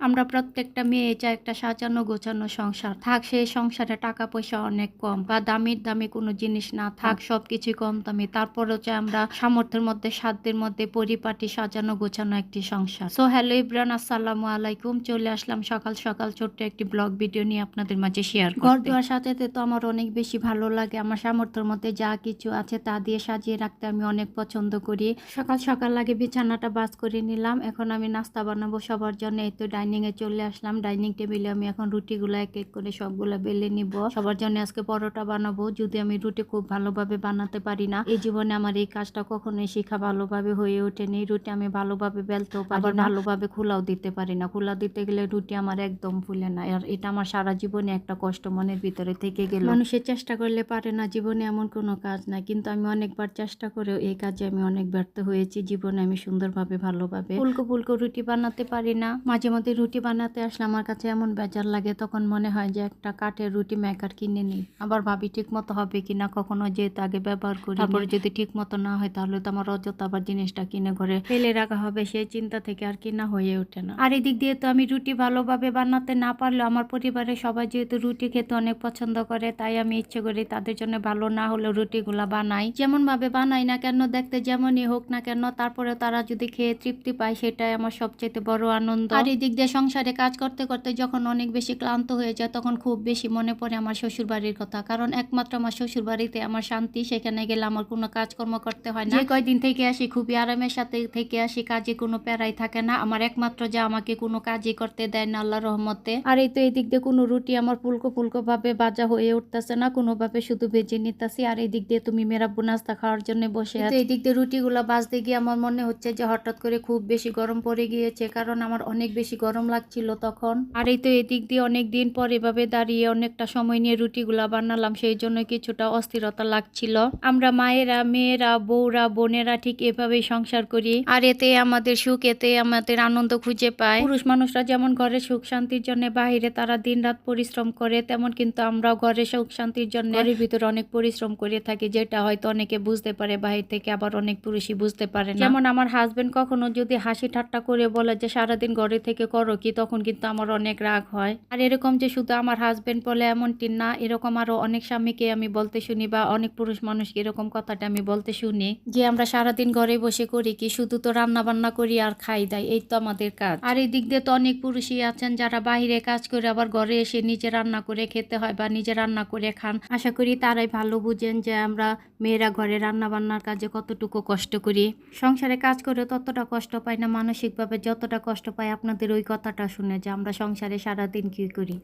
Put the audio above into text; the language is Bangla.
আমরা প্রত্যেকটা মেয়ে চাই একটা সাজানো গোছানো সংসার। থাক সেই সংসারে টাকা পয়সা অনেক কম বা দামির দামি কোনো জিনিস না থাক সবকিছু কম দামি। তারপরেও চাই আমরা সামর্থ্যের মধ্যে সাধ্যের মধ্যে পরিপাটি সাজানো গোছানো একটি সংসার। সো হ্যালো ইব্রান আসসালামু আলাইকুম। চলে আসলাম সকাল সকাল ছোট্ট একটি ব্লগ ভিডিও নিয়ে আপনাদের মাঝে শেয়ার ঘর দেওয়ার সাথে তো আমার অনেক বেশি ভালো লাগে। আমার সামর্থ্যের মধ্যে যা কিছু আছে তা দিয়ে সাজিয়ে রাখতে আমি অনেক পছন্দ করি। সকাল সকাল লাগে বিছানাটা বাস করে নিলাম। এখন আমি নাস্তা বানাবো সবার জন্য। এই তো ডাইনিং এ চলে আসলাম। ডাইনিং টেবিলে আমি এখন রুটিগুলো এক এক করে সবগুলা বেলে নিব। সবার জন্য আজকে পরোটা বানাবো যদি আমি রুটি খুব ভালোভাবে বানাতে পারি না এই জীবনে আমার এই কাজটা কখনোই শিখা ভালোভাবে হয়ে ওঠেনি। রুটি আমি ভালোভাবে বেলতেও পারি না। ভালোভাবে খোলাও দিতে পারি না। খোলা দিতে গেলে রুটি আমার একদম ফুলে না। আর এটা আমার সারা জীবনে একটা কষ্ট মনের ভিতরে থেকে গেল। মানুষের চেষ্টা করলে পারে না জীবনে এমন কোনো কাজ নাই। কিন্তু আমি অনেকবার চেষ্টা করেও এই কাজে আমি অনেক ব্যর্থ হয়েছি। জীবনে আমি সুন্দরভাবে ভালোভাবে ফুলকো ফুলকো রুটি বানাতে পারি না। মাঝে মধ্যে রুটি বানাতে আসলে আমার কাছে এমন বেজার লাগে তখন মনে হয় যে একটা কাঠের রুটি মেকার কিনে নিই। আবার ভাবি ঠিক মতো হবে কি না কখনো যেহেতু আগে ব্যবহার করি তারপরে যদি ঠিক মতো না হয় তাহলে তো আমার অযথা আবার জিনিসটা কিনে ঘরে ফেলে রাখা হবে সেই চিন্তা থেকে আর কিনা হয়ে ওঠে না। আর এদিক দিয়ে তো আমি রুটি ভালোভাবে বানাতে না পারলেও আমার পরিবারের সবাই যেহেতু রুটি খেতে অনেক পছন্দ করে তাই আমি ইচ্ছে করি তাদের জন্য ভালো না হলেও রুটিগুলা বানাই। যেমন ভাবে বানাই না কেন দেখতে যেমনই হোক না কেন তারপরে তারা যদি খেয়ে তৃপ্তি পায় সেটাই আমার সবচেয়ে বড় আনন্দ। আর এদিক দিয়ে সংসারে কাজ করতে করতে যখন অনেক বেশি ক্লান্ত হয়ে যায় তখন খুব বেশি মনে পড়ে আমার শ্বশুর বাড়ির কথা। কারণ একমাত্র আমার শ্বশুর বাড়িতে আমার শান্তি সেখানে গেলে আমার কোনো কাজকর্ম করতে হয় না। যে কয়দিন থেকে আসি খুবই আরামের সাথে থেকে আসি কাজে কোনো প্যারাই থাকে না। আমার একমাত্র যা আমাকে কোনো কাজই করতে দেয় না আল্লাহ রহমতে। আর এই তো এই দিক দিয়ে কোনো রুটি আমার ফুলকো ফুলকো ভাবে ভাজা হয়ে উঠতেছে না কোনোভাবে শুধু ভেজে নিতেছি। আর এই দিক দিয়ে তুমি মেরাব্বু নাস্তা খাওয়ার জন্য বসে আছো। এই দিক দিয়ে রুটিগুলো বাজতে গিয়ে আমার মনে হচ্ছে যে হঠাৎ করে খুব বেশি গরম পড়ে গিয়েছে কারণ আমার অনেক বেশি গরম লাগছিল তখন। আর এই তো এদিক দিয়ে অনেক দিন পর এভাবে দাঁড়িয়ে অনেকটা সময় নিয়ে রুটিগুলা বানালাম, সেই জন্য কিছুটা অস্থিরতা লাগছিল। আমরা মায়েরা, মেয়েরা, বউরা, বোনেরা ঠিক এভাবেই সংসার করি। আর এতে আমাদের সুখ, এতে আমাদের আনন্দ খুঁজে পায়। পুরুষ মানুষরা যেমন ঘরে সুখ শান্তির জন্য, বাহিরে তারা দিনরাত পরিশ্রম করে, তেমন কিন্তু আমরাও ঘরে সুখ শান্তির জন্য ঘরের ভিতরে অনেক পরিশ্রম করে থাকি, যেটা হয়তো অনেকে বুঝতে পারে, বাহির থেকে আবার অনেক পুরুষই বুঝতে পারে যেমন আমার হাজবেন্ড কখনো যদি হাসি ঠাট্টা করে বলে যে, সারাদিন ঘরে থেকে করো কি? তখন কিন্তু আমার অনেক রাগ হয়। আর এরকম যে শুধু আমার হাজবেন্ড বলে এমনটি না, এরকম আরও অনেক স্বামীকে আমি বলতে শুনি বা অনেক পুরুষ মানুষকে এরকম কথাটা আমি বলতে শুনি যে, আমরা সারাদিন ঘরে বসে করি কি? শুধু তো রান্না বান্না করি আর খাই দাই, এই তো আমাদের কাজ। আর এই দিক দিয়ে তো অনেক পুরুষই আছেন যারা বাইরে কাজ করে আবার ঘরে এসে নিজে রান্না করে খেতে হয় বা নিজে রান্না করে খান। আশা করি তারাই ভালো বুঝেন যে, আমরা মেয়েরা ঘরে রান্না বান্নার কাজে কতটুকু কষ্ট করি। সংসারে কাজ করে ততটা কষ্ট পাই না, মানসিকভাবে যতটা কষ্ট পাই আপনাদের ওই কথাটা শুনে যে আমরা সংসারে সারাদিন কি করি?